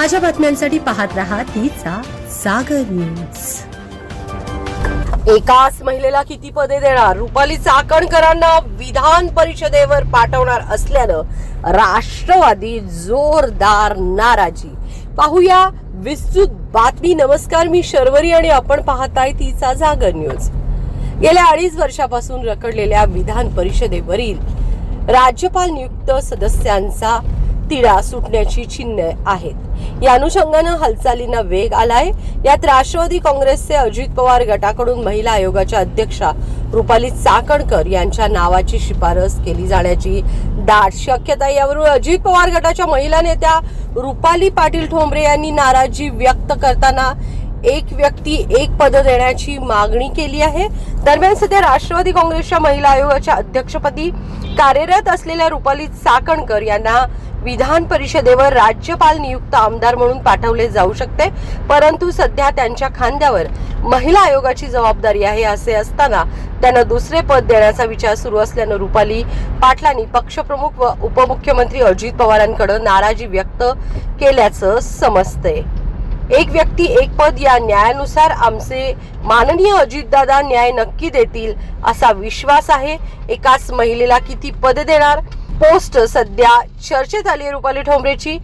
ताज्या बातम्यांसाठी पाहत राहा तिचा सागर न्यूज. एकाच महिलेला किती पदे देणार? रुपाली चाकणकरांना विधान परिषदेवर पाठवणार असल्यानं राष्ट्रवादी जोरदार नाराजी. पाहूया विस्तृत बातमी. नमस्कार मी शर्वरी आणि आपण पाहताय तिचा जागर न्यूज. गेल्या अडीच वर्षापासून रखडलेल्या विधान परिषदेवरील राज्यपाल नियुक्त सदस्यांचा तिढा सुटण्याची चिन्ह आहेत. या अनुषंगानं हालचालींना वेग आलाय. यात राष्ट्रवादी काँग्रेसचे अजित पवार गटाकडून महिला आयोगाच्या अध्यक्षा रुपाली चाकणकर यांच्या नावाची शिफारस केली जाण्याची दाट शक्यता यावरून अजित पवार गटाच्या महिला नेत्या रुपाली पाटील ठोंबरे यांनी नाराजी व्यक्त करताना एक व्यक्ती एक पद देण्याची मागणी केली आहे. दरम्यान सध्या राष्ट्रवादी काँग्रेसच्या महिला आयोगाच्या अध्यक्षपदी कार्यरत असलेल्या रुपाली चाकणकर यांना विधान परिषदेवर राज्यपाल नियुक्त आमदार म्हणून पाठवले जाऊ शकते परंतु सध्या त्यांच्या खांद्यावर महिला आयोगाची जबाबदारी आहे असे असताना त्यांना दुसरे पद देण्याचा विचार सुरू असल्यानं रुपाली पाटलांनी पक्षप्रमुख व उपमुख्यमंत्री अजित पवारांकडे नाराजी व्यक्त केल्याचं समजतंय. एक व्यक्ती एक पद या न्यायानुसार आमचे माननीय अजितदादा न्याय नक्की देतील असा विश्वास आहे. एकाच महिलेला किती पद देणार? पोस्ट सध्या चर्चेत आली आहे रुपाली ठोंबरेची.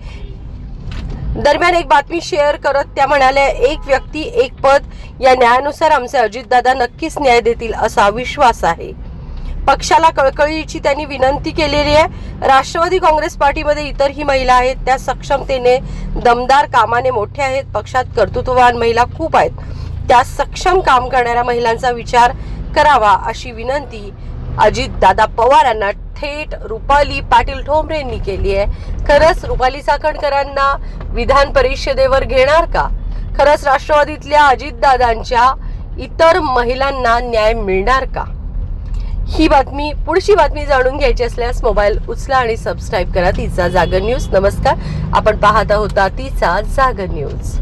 दरम्यान एक बातमी शेअर करत त्या म्हणाल्या एक व्यक्ती एक पद या न्यायानुसार आमचे अजितदादा नक्कीच न्याय देतील असा विश्वास आहे. पक्षाला कळकळीची त्यांनी विनंती केलेली आहे. राष्ट्रवादी काँग्रेस पार्टीमध्ये इतरही महिला आहेत. त्या सक्षमतेने दमदार कामाने मोठे आहेत. पक्षात कर्तृत्ववान महिला खूप आहेत. त्या सक्षम काम करणाऱ्या महिलांचा विचार करावा अशी विनंती अजितदादा पवारांना थेट रुपाली पाटील ठोंबरे यांनी केली आहे. खरंच रुपाली चाकणकरांना विधान परिषदेवर घेणार का? खरंच राष्ट्रवादीतल्या अजितदादांच्या इतर महिलांना न्याय मिळणार का? ही बातमी पुढची बातमी जाणून घ्यायची असल्यास मोबाईल उचला आणि सबस्क्राईब करा. तिचा जागर न्यूज. नमस्कार. आपण पाहत आहोत तिचा जागर न्यूज.